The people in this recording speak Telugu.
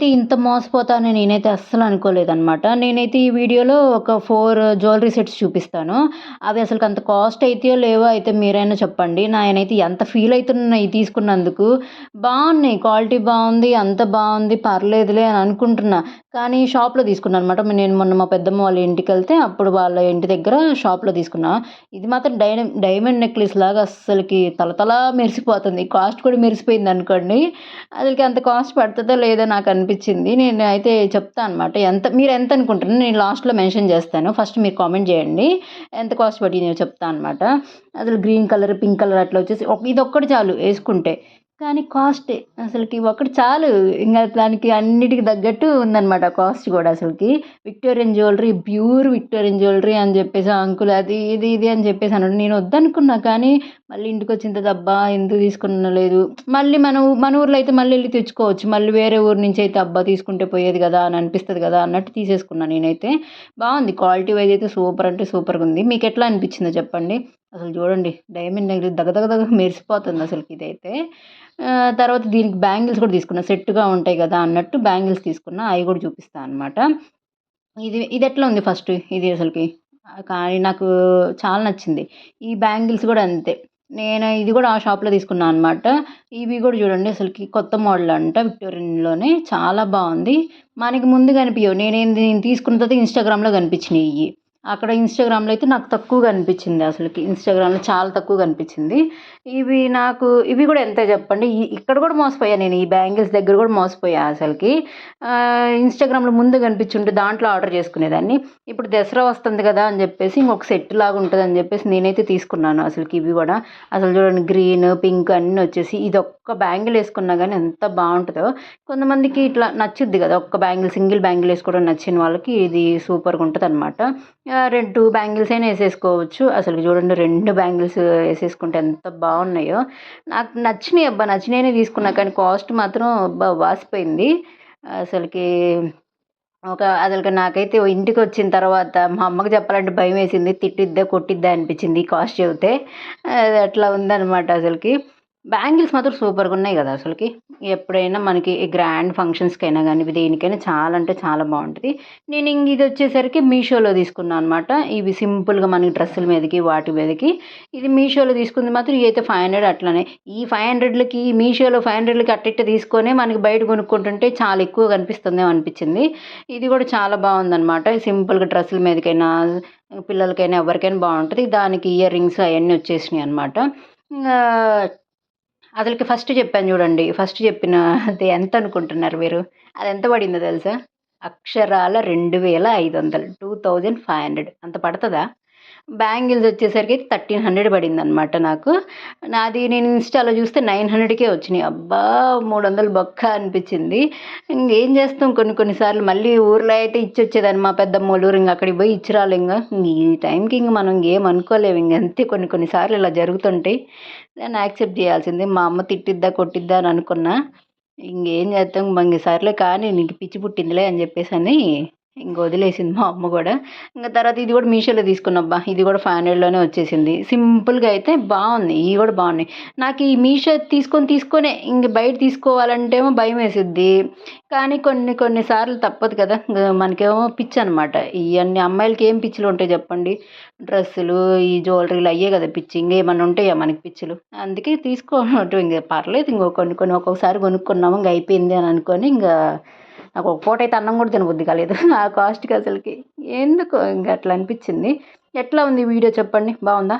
నేనైతే ఇంత మోసపోతానని నేనైతే అస్సలు అనుకోలేదనమాట నేనైతే ఈ వీడియోలో ఒక ఫోర్ జ్యువెలరీ సెట్స్ చూపిస్తాను. అవి అసలు అంత కాస్ట్ అయితే లేవో అయితే మీరైనా చెప్పండి. నాయనైతే ఎంత ఫీల్ అవుతున్నాయి తీసుకున్నందుకు. బాగున్నాయి క్వాలిటీ బాగుంది అంత బాగుంది పర్లేదులే అని అనుకుంటున్నా. కానీ షాప్లో తీసుకున్నాను అనమాట నేను మొన్న మా పెద్దమ్మ వాళ్ళ ఇంటికి వెళ్తే అప్పుడు వాళ్ళ ఇంటి దగ్గర షాప్లో తీసుకున్నా. ఇది మాత్రం డై డైమండ్ నెక్లెస్ లాగా అస్సలకి తలతల మెరిసిపోతుంది. కాస్ట్ కూడా మెరిసిపోయింది అనుకోండి. అసలుకి అంత కాస్ట్ పడుతుందో లేదో నాకు అనిపించింది. నేను అయితే చెప్తాను అనమాట ఎంత మీరు ఎంత అనుకుంటున్నారు నేను లాస్ట్లో మెన్షన్ చేస్తాను. ఫస్ట్ మీరు కామెంట్ చేయండి. ఎంత కాస్ట్ పడింది చెప్తా చెప్తాను అనమాట అసలు గ్రీన్ కలర్ పింక్ కలర్ అట్లా వచ్చేసి ఒక ఇది ఒక్కటి చాలు వేసుకుంటే. కానీ కాస్ట్ అసలుకి ఒకటి చాలు. ఇంకా దానికి అన్నిటికి తగ్గట్టు ఉందన్నమాట కాస్ట్ కూడా అసలుకి. Victorian jewellery pure Victorian jewellery అని చెప్పేసి అంకుల్ అది ఇది ఇది అని చెప్పేసి అన్నాడు. నేను వద్దనుకున్నా కానీ మళ్ళీ ఇంటికి వచ్చిన అబ్బా ఎందుకు తీసుకున్న లేదు. మళ్ళీ మన మన ఊర్లో అయితే మళ్ళీ వెళ్ళి తెచ్చుకోవచ్చు. మళ్ళీ వేరే ఊరు నుంచి అయితే అబ్బా తీసుకుంటే పోయేది కదా అని అనిపిస్తుంది కదా అన్నట్టు తీసేసుకున్నాను నేనైతే. బాగుంది. క్వాలిటీ వైజ్ అయితే సూపర్ అంటే సూపర్గా ఉంది. మీకు ఎట్లా అనిపించిందో చెప్పండి. అసలు చూడండి డైమండ్ నెక్లెస్ దగ్గ దగ్గ మెరిసిపోతుంది అసలుకి ఇదైతే. తర్వాత దీనికి బ్యాంగిల్స్ కూడా తీసుకున్నా సెట్గా ఉంటాయి కదా అన్నట్టు బ్యాంగిల్స్ తీసుకున్నా అవి కూడా చూపిస్తాను అనమాట ఇది ఇది ఎట్లా ఉంది ఫస్ట్? ఇది అసలుకి? కానీ నాకు చాలా నచ్చింది. ఈ బ్యాంగిల్స్ కూడా అంతే. నేను ఇది కూడా ఆ షాప్లో తీసుకున్నాను అనమాట ఇవి కూడా చూడండి అసలుకి కొత్త మోడల్ అంట విక్టోరియన్లోనే చాలా బాగుంది. మనకి ముందు కనిపించవు నేను నేను తీసుకున్న తర్వాత ఇన్స్టాగ్రామ్లో కనిపించినాయి ఇవి అక్కడ ఇన్స్టాగ్రామ్లో అయితే నాకు తక్కువగా అనిపించింది అసలుకి. ఇన్స్టాగ్రామ్లో చాలా తక్కువగా అనిపించింది. ఇవి నాకు ఇవి కూడా ఎంత చెప్పండి. ఇక్కడ కూడా మోసపోయా నేను. ఈ బ్యాంగిల్స్ దగ్గర కూడా మోసపోయా అసలుకి. ఇన్స్టాగ్రామ్లో ముందు కనిపించుంటే దాంట్లో ఆర్డర్ చేసుకునేదాన్ని. ఇప్పుడు దసరా వస్తుంది కదా అని చెప్పేసి ఇంకొక సెట్ లాగా ఉంటుంది అని చెప్పేసి నేనైతే తీసుకున్నాను అసలుకి ఇవి కూడా. అసలు చూడండి గ్రీన్ పింక్ అన్నీ వచ్చేసి ఇది ఒక్క బ్యాంగిల్ వేసుకున్నా కానీ ఎంత బాగుంటుందో. కొంతమందికి ఇట్లా నచ్చుద్ది కదా ఒక్క బ్యాంగిల్ సింగిల్ బ్యాంగిల్ వేసుకోవడం నచ్చిన వాళ్ళకి ఇది సూపర్గా ఉంటుంది అనమాట రెండు టూ బ్యాంగిల్స్ అయినా వేసేసుకోవచ్చు. అసలు చూడండి రెండు బ్యాంగిల్స్ వేసేసుకుంటే ఎంత బాగున్నాయో. నాకు నచ్చినాయి అబ్బా నచ్చినాయనే తీసుకున్నా కానీ కాస్ట్ మాత్రం అబ్బా వాసిపోయింది. అసలుకి ఒక అసలు నాకైతే ఇంటికి వచ్చిన తర్వాత మా అమ్మకి చెప్పాలంటే భయం వేసింది తిట్టిద్దా కొట్టిద్దా అనిపించింది కాస్ట్ చెబితే. అది అట్లా ఉందన్నమాట అసలుకి. బ్యాంగిల్స్ మాత్రం సూపర్గా ఉన్నాయి కదా అసలుకి. ఎప్పుడైనా మనకి గ్రాండ్ ఫంక్షన్స్కి అయినా కానీ దేనికైనా చాలా అంటే చాలా బాగుంటుంది. నేను ఇంక ఇది వచ్చేసరికి మీషోలో తీసుకున్నాను అనమాట ఇవి సింపుల్గా మనకి డ్రెస్సుల మీదకి వాటి మీదకి. ఇది మీషోలో తీసుకుంది మాత్రం ఇదైతే ఫైవ్ హండ్రెడ్ అట్లనే. ఈ ఫైవ్ హండ్రెడ్లకి మీషోలో ఫైవ్ హండ్రెడ్లకి అట్టిట్ట తీసుకొని మనకి బయట కొనుక్కుంటుంటే చాలా ఎక్కువ కనిపిస్తుందేమో అనిపించింది. ఇది కూడా చాలా బాగుందన్నమాట. సింపుల్గా డ్రెస్సుల మీదకైనా పిల్లలకైనా ఎవరికైనా బాగుంటుంది. దానికి ఇయర్ రింగ్స్ అవన్నీ వచ్చేసినాయి అనమాట అసలుకి ఫస్ట్ చెప్పాను చూడండి. ఫస్ట్ చెప్పిన అది ఎంత అనుకుంటున్నారు మీరు? అది ఎంత పడిందో తెలుసా? అక్షరాల రెండు వేల ఐదు వందలు. టూ థౌజండ్ ఫైవ్ హండ్రెడ్ అంత పడుతుందా? బ్యాంగిల్స్ వచ్చేసరికి థర్టీన్ హండ్రెడ్ పడింది అనమాట నాకు. నాది నేను ఇన్స్టాలో చూస్తే నైన్ హండ్రెడ్కే వచ్చినాయి. అబ్బా మూడు వందలు బొక్క అనిపించింది. ఇంకేం చేస్తాం కొన్ని కొన్నిసార్లు మళ్ళీ ఊర్లో అయితే ఇచ్చి వచ్చేదాన్ని మా పెద్దమ్మ ఇంక అక్కడికి పోయి ఇచ్చిరాలి ఇంకా. ఈ టైంకి ఇంక మనం ఏం అనుకోలేము ఇంక అంతే కొన్ని కొన్నిసార్లు ఇలా జరుగుతుంటాయి దాన్ని యాక్సెప్ట్ చేయాల్సిందే. మా అమ్మ తిట్టిద్దా కొట్టిద్దా అని అనుకున్నా. ఇంకేం చేస్తాం? ఇంక సర్లే కానీ నీకు పిచ్చి పుట్టిందిలే అని చెప్పేసి అని ఇంక వదిలేసింది మా అమ్మ కూడా. ఇంకా తర్వాత ఇది కూడా మీషోలో తీసుకున్నబ్బా. ఇది కూడా ఫైవ్ హండ్రెడ్లోనే వచ్చేసింది సింపుల్గా అయితే బాగుంది. ఇవి కూడా బాగున్నాయి. నాకు ఈ మీషో తీసుకొని తీసుకొనే ఇంక బయట తీసుకోవాలంటేమో భయం వేసిద్ది. కానీ కొన్ని కొన్నిసార్లు తప్పదు కదా. మనకేమో పిచ్చి అనమాట ఇవన్నీ అమ్మాయిలకి ఏం పిచ్చులు ఉంటాయి చెప్పండి? డ్రెస్సులు ఈ జ్యువెలరీలు అయ్యే కదా పిచ్చి. ఇంకేమన్నా ఉంటాయా మనకి పిచ్చులు? అందుకే తీసుకోవటం ఇంకా పర్లేదు. ఇంకో కొన్ని కొన్ని ఒక్కొక్కసారి కొనుక్కున్నాము. ఇంక అయిపోయింది అని అనుకొని ఇంకా నాకు ఒక పూట అయితే అన్నం కూడా తినబుద్ధి కాలేదు ఆ కాస్ట్కి అసలుకి. ఎందుకు ఇంకా అట్లా అనిపించింది. ఎట్లా ఉంది వీడియో చెప్పండి? బాగుందా?